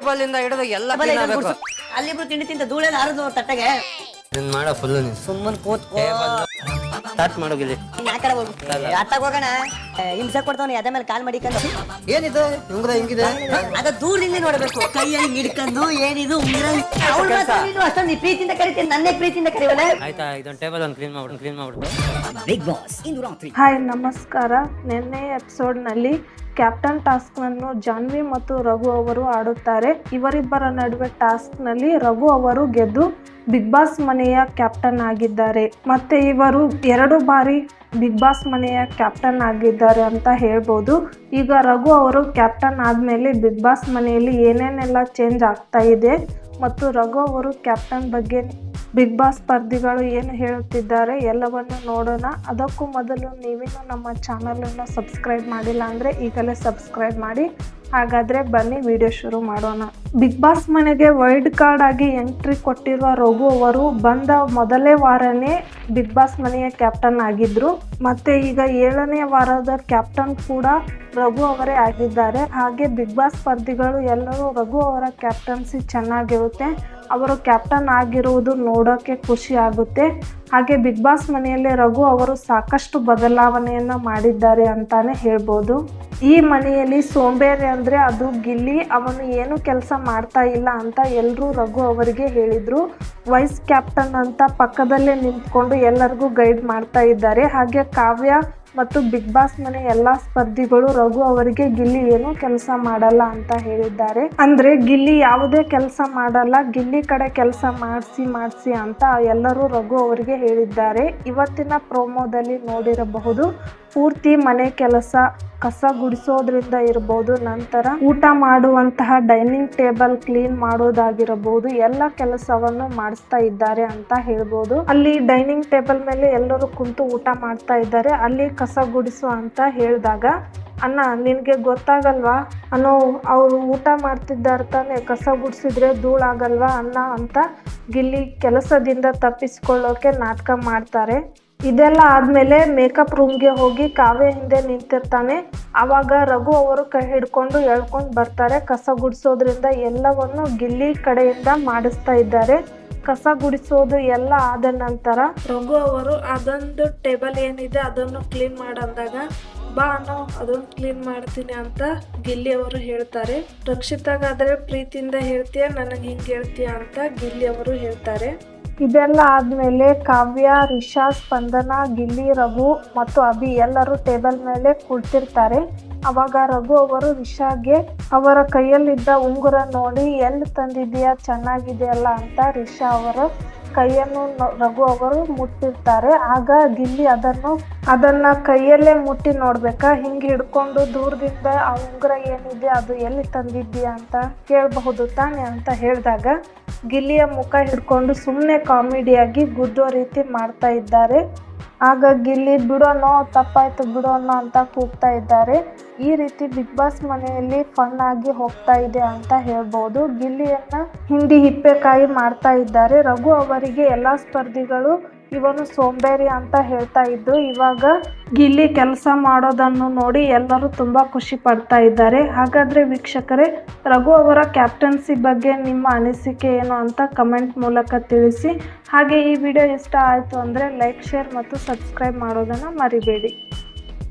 ಟೇಬಲಿಂದ ಹಿಡಿದು ಎಲ್ಲ ಅಲ್ಲಿ. ಅಲ್ಲಿಬ್ರು ತಿಂಡಿ ತಿಂತ ಧೂಳೆಲ್ಲ ಹರಿದು ತಟ್ಟೆಗೆ. ನಿನ್ ಮಾಡ ಫುಲ್ ಸುಮ್ಮನ್ ಸುಮ್ಮನೆ ಕೂತ್ಕೋ. ಸ್ಟಾರ್ಟ್ ಮಾಡು ಗಿಲ್ಲಿ. ಇನ್ನು ಆ ಕಡೆ ಹೋಗು ಅತ್ತಾಗ ಹೋಗೋಣ. ಏ, ಹಿಂಸೆ ಕೊಡ್ತಾವನಿ ಅದೇ ಮೇಲೆ ಕಾಲ್ ಮಾಡಿಕೊಂಡು ಏನಿದು? ಉಂಗ್ರ ಹಿಂಗಿದೆ? ಅದ ದೂರದಿಂದ ನೋಡ್ಬೇಕು. ಕೈಯಲ್ಲಿ ಹಿಡ್ಕೊಂಡು ಏನಿದು ಉಂಗ್ರ ಅವ್ಳ್ ಮಾತ್ರ ನೀನು ಅಷ್ಟೊಂದು ಪ್ರೀತಿಯಿಂದ ಕರಿತೀನಿ ನನ್ನೇ ಪ್ರೀತಿಯಿಂದ ಕರಿವಲ್ಲ ಆಯ್ತಾ ಇದೊಂದು ಟೇಬಲ್ ಒಂದು ಕ್ಲೀನ್ ಮಾಡ್ಬಿಡು ಕ್ಲೀನ್ ಮಾಡ್ಬಿಡು. ಬಿಗ್ ಬಾಸ್ ಇಂದು ರಾತ್ರಿ ಹಾಯ್ ನಮಸ್ಕಾರ. ನಿನ್ನೆ ಎಪಿಸೋಡ್ನಲ್ಲಿ ಕ್ಯಾಪ್ಟನ್ ಟಾಸ್ಕ್ನನ್ನು ಜಾನ್ವಿ ಮತ್ತು ರಘು ಅವರು ಆಡುತ್ತಾರೆ. ಇವರಿಬ್ಬರ ನಡುವೆ ಟಾಸ್ಕ್ನಲ್ಲಿ ರಘು ಅವರು ಗೆದ್ದು ಬಿಗ್ ಬಾಸ್ ಮನೆಯ ಕ್ಯಾಪ್ಟನ್ ಆಗಿದ್ದಾರೆ. ಮತ್ತೆ ಇವರು ಎರಡು ಬಾರಿ ಬಿಗ್ ಬಾಸ್ ಮನೆಯ ಕ್ಯಾಪ್ಟನ್ ಆಗಿದ್ದಾರೆ ಅಂತ ಹೇಳ್ಬೋದು. ಈಗ ರಘು ಅವರು ಕ್ಯಾಪ್ಟನ್ ಆದಮೇಲೆ ಬಿಗ್ ಬಾಸ್ ಮನೆಯಲ್ಲಿ ಏನೇನೆಲ್ಲ ಚೇಂಜ್ ಆಗ್ತಾ ಇದೆ ಮತ್ತು ರಘು ಅವರು ಕ್ಯಾಪ್ಟನ್ ಬಗ್ಗೆ ಬಿಗ್ ಬಾಸ್ ಸ್ಪರ್ಧಿಗಳು ಏನು ಹೇಳುತ್ತಿದ್ದಾರೆ ಎಲ್ಲವನ್ನು ನೋಡೋಣ. ಅದಕ್ಕೂ ಮೊದಲು ನೀವೇನು ನಮ್ಮ ಚಾನಲನ್ನು ಸಬ್ಸ್ಕ್ರೈಬ್ ಮಾಡಿಲ್ಲ ಅಂದರೆ ಈಗಲೇ ಸಬ್ಸ್ಕ್ರೈಬ್ ಮಾಡಿ. ಹಾಗಾದರೆ ಬನ್ನಿ, ವಿಡಿಯೋ ಶುರು ಮಾಡೋಣ. ಬಿಗ್ ಬಾಸ್ ಮನೆಗೆ ವೈಲ್ಡ್ ಕಾರ್ಡ್ ಆಗಿ ಎಂಟ್ರಿ ಕೊಟ್ಟಿರುವ ರಘು ಅವರು ಬಂದ ಮೊದಲೇ ವಾರನೇ ಬಿಗ್ ಬಾಸ್ ಮನೆಯ ಕ್ಯಾಪ್ಟನ್ ಆಗಿದ್ರು. ಮತ್ತೆ ಈಗ ಏಳನೇ ವಾರದ ಕ್ಯಾಪ್ಟನ್ ಕೂಡ ರಘು ಅವರೇ ಆಗಿದ್ದಾರೆ. ಹಾಗೆ ಬಿಗ್ ಬಾಸ್ ಸ್ಪರ್ಧಿಗಳು ಎಲ್ಲರೂ ರಘು ಅವರ ಕ್ಯಾಪ್ಟನ್ಸಿ ಚೆನ್ನಾಗಿರುತ್ತೆ. ಅವರು ಕ್ಯಾಪ್ಟನ್ ಆಗಿರುವುದು ನೋಡೋಕ್ಕೆ ಖುಷಿ ಆಗುತ್ತೆ. ಹಾಗೆ ಬಿಗ್ ಬಾಸ್ ಮನೆಯಲ್ಲಿ ರಘು ಅವರು ಸಾಕಷ್ಟು ಬದಲಾವಣೆಯನ್ನು ಮಾಡಿದ್ದಾರೆ ಅಂತಾನೆ ಹೇಳ್ಬೋದು. ಈ ಮನೆಯಲ್ಲಿ ಸೋಂಬೇರಿ ಅಂದರೆ ಅದು ಗಿಲ್ಲಿ. ಅವನು ಏನು ಕೆಲಸ ಮಾಡ್ತಾ ಇಲ್ಲ ಅಂತ ಎಲ್ಲರೂ ರಘು ಅವರಿಗೆ ಹೇಳಿದರು. ವೈಸ್ ಕ್ಯಾಪ್ಟನ್ ಅಂತ ಪಕ್ಕದಲ್ಲೇ ನಿಂತ್ಕೊಂಡು ಎಲ್ಲರಿಗೂ ಗೈಡ್ ಮಾಡ್ತಾ ಇದ್ದಾರೆ. ಹಾಗೆ ಕಾವ್ಯ ಮತ್ತು ಬಿಗ್ ಬಾಸ್ ಮನೆ ಎಲ್ಲಾ ಸ್ಪರ್ಧಿಗಳು ರಘು ಅವರಿಗೆ ಗಿಲ್ಲಿ ಏನು ಕೆಲಸ ಮಾಡಲ್ಲ ಅಂತ ಹೇಳಿದ್ದಾರೆ. ಅಂದ್ರೆ ಗಿಲ್ಲಿ ಯಾವುದೇ ಕೆಲಸ ಮಾಡಲ್ಲ, ಗಿಲ್ಲಿ ಕಡೆ ಕೆಲಸ ಮಾಡಿಸಿ ಮಾಡಿಸಿ ಅಂತ ಎಲ್ಲರೂ ರಘು ಅವರಿಗೆ ಹೇಳಿದ್ದಾರೆ. ಇವತ್ತಿನ ಪ್ರೋಮೋದಲ್ಲಿ ನೋಡಿರಬಹುದು, ಪೂರ್ತಿ ಮನೆ ಕೆಲಸ ಕಸ ಗುಡಿಸೋದ್ರಿಂದ ಇರಬಹುದು, ನಂತರ ಊಟ ಮಾಡುವಂತಹ ಡೈನಿಂಗ್ ಟೇಬಲ್ ಕ್ಲೀನ್ ಮಾಡೋದಾಗಿರಬಹುದು, ಎಲ್ಲ ಕೆಲಸವನ್ನು ಮಾಡಿಸ್ತಾ ಇದ್ದಾರೆ ಅಂತ ಹೇಳ್ಬೋದು. ಅಲ್ಲಿ ಡೈನಿಂಗ್ ಟೇಬಲ್ ಮೇಲೆ ಎಲ್ಲರೂ ಕುಂತು ಊಟ ಮಾಡ್ತಾ ಇದ್ದಾರೆ. ಅಲ್ಲಿ ಗುಡಿಸು ಅಂತ ಹೇಳಿದಾಗ, ಅಣ್ಣ, ನಿನಗೆ ಗೊತ್ತಾಗಲ್ವಾ? ಅನ್ನೋ ಅವರು ಊಟ ಮಾಡ್ತಿದ್ದಾರೆ ತಾನೆ ಕಸ ಗುಡಿಸಿದ್ರೆ ಧೂಳಾಗಲ್ವಾ ಅಣ್ಣ ಅಂತ ಗಿಲ್ಲಿ ಕೆಲಸದಿಂದ ತಪ್ಪಿಸ್ಕೊಳ್ಳೋಕೆ ನಾಟಕ ಮಾಡ್ತಾರೆ. ಇದೆಲ್ಲ ಆದಮೇಲೆ ಮೇಕಪ್ ರೂಮ್ಗೆ ಹೋಗಿ ಕಾವ್ಯ ಹಿಂದೆ ನಿಂತಿರ್ತಾನೆ. ಆವಾಗ ರಘು ಅವರು ಕೈ ಹಿಡ್ಕೊಂಡು ಎಳ್ಕೊಂಡು ಬರ್ತಾರೆ, ಕಸ ಗುಡಿಸೋದ್ರಿಂದ ಎಲ್ಲವನ್ನು ಗಿಲ್ಲಿ ಕಡೆಯಿಂದ ಮಾಡಿಸ್ತಾ ಇದ್ದಾರೆ. ಕಸ ಗುಡಿಸೋದು ಎಲ್ಲ ಆದ ನಂತರ ರಘು ಅವರು ಅದೊಂದು ಟೇಬಲ್ ಏನಿದೆ ಅದನ್ನು ಕ್ಲೀನ್ ಮಾಡಂದಾಗ, ಬಾ ಅನ್ನೋ ಅದೊಂದು ಕ್ಲೀನ್ ಮಾಡ್ತೀನಿ ಅಂತ ಗಿಲ್ಲಿ ಅವರು ಹೇಳ್ತಾರೆ. ರಕ್ಷಿತಾಗಾದ್ರೆ ಪ್ರೀತಿಯಿಂದ ಹೇಳ್ತೀಯ? ನನಗೆ ಹಿಂಗೆ ಹೇಳ್ತೀಯ? ಅಂತ ಗಿಲ್ಲಿ ಅವರು ಹೇಳ್ತಾರೆ. ಇದೆಲ್ಲ ಆದಮೇಲೆ ಕಾವ್ಯ, ರಿಷಾ, ಸ್ಪಂದನ, ಗಿಲ್ಲಿ, ರಘು ಮತ್ತು ಅಭಿ ಎಲ್ಲರೂ ಟೇಬಲ್ ಮೇಲೆ ಕುಳಿತಿರ್ತಾರೆ ಅವಾಗ ರಘು ಅವರು ರಿಷಾಗೆ, ಅವರ ಕೈಯಲ್ಲಿದ್ದ ಉಂಗುರ ನೋಡಿ ಎಲ್ಲಿ ತಂದಿದೆಯಾ ಚೆನ್ನಾಗಿದೆಯಲ್ಲ ಅಂತ ರಿಷಾ ಅವರ ಕೈಯನ್ನು ರಘು ಅವರು ಮುಟ್ಟಿರ್ತಾರೆ. ಆಗ ಗಿಲ್ಲಿ ಅದನ್ನು, ಅದನ್ನ ಕೈಯಲ್ಲೇ ಮುಟ್ಟಿ ನೋಡ್ಬೇಕಾ? ಹಿಂಗೆ ಹಿಡ್ಕೊಂಡು ದೂರದಿಂದ ಆ ಉಂಗುರ ಏನಿದೆ? ಅದು ಎಲ್ಲಿ ತಂದಿದ್ದೀಯಾ? ಅಂತ ಕೇಳಬಹುದು ತಾನೆ ಅಂತ ಹೇಳಿದಾಗ ಗಿಲ್ಲಿಯ ಮುಖ ಹಿಡ್ಕೊಂಡು ಸುಮ್ಮನೆ ಕಾಮಿಡಿಯಾಗಿ ಗುದ್ದೋ ರೀತಿ ಮಾಡ್ತಾ ಇದ್ದಾರೆ. ಆಗ ಗಿಲ್ಲಿ, ಬಿಡೋನೋ, ತಪ್ಪಾಯ್ತು ಬಿಡೋನೋ ಅಂತ ಕೂಗ್ತಾ ಇದ್ದಾರೆ. ಈ ರೀತಿ ಬಿಗ್ ಬಾಸ್ ಮನೆಯಲ್ಲಿ ಫನ್ ಆಗಿ ಹೋಗ್ತಾ ಇದೆ ಅಂತ ಹೇಳ್ಬೋದು. ಗಿಲ್ಲಿಯನ್ನು ಹಿಂಡಿ ಹಿಪ್ಪೆಕಾಯಿ ಮಾಡ್ತಾ ಇದ್ದಾರೆ. ರಘು ಅವರಿಗೆ ಎಲ್ಲ ಸ್ಪರ್ಧಿಗಳು ಇವನು ಸೋಂಬೇರಿ ಅಂತ ಹೇಳ್ತಾ ಇದ್ದು, ಇವಾಗ ಗಿಲ್ಲಿ ಕೆಲಸ ಮಾಡೋದನ್ನು ನೋಡಿ ಎಲ್ಲರೂ ತುಂಬ ಖುಷಿ ಪಡ್ತಾ ಇದ್ದಾರೆ. ಹಾಗಾದರೆ ವೀಕ್ಷಕರೇ, ರಘು ಅವರ ಕ್ಯಾಪ್ಟನ್ಸಿ ಬಗ್ಗೆ ನಿಮ್ಮ ಅನಿಸಿಕೆ ಏನು ಅಂತ ಕಮೆಂಟ್ ಮೂಲಕ ತಿಳಿಸಿ. ಹಾಗೆ ಈ ವಿಡಿಯೋ ಇಷ್ಟ ಆಯಿತು ಅಂದರೆ ಲೈಕ್ ಶೇರ್ ಮತ್ತು ಸಬ್ಸ್ಕ್ರೈಬ್ ಮಾಡೋದನ್ನು ಮರಿಬೇಡಿ.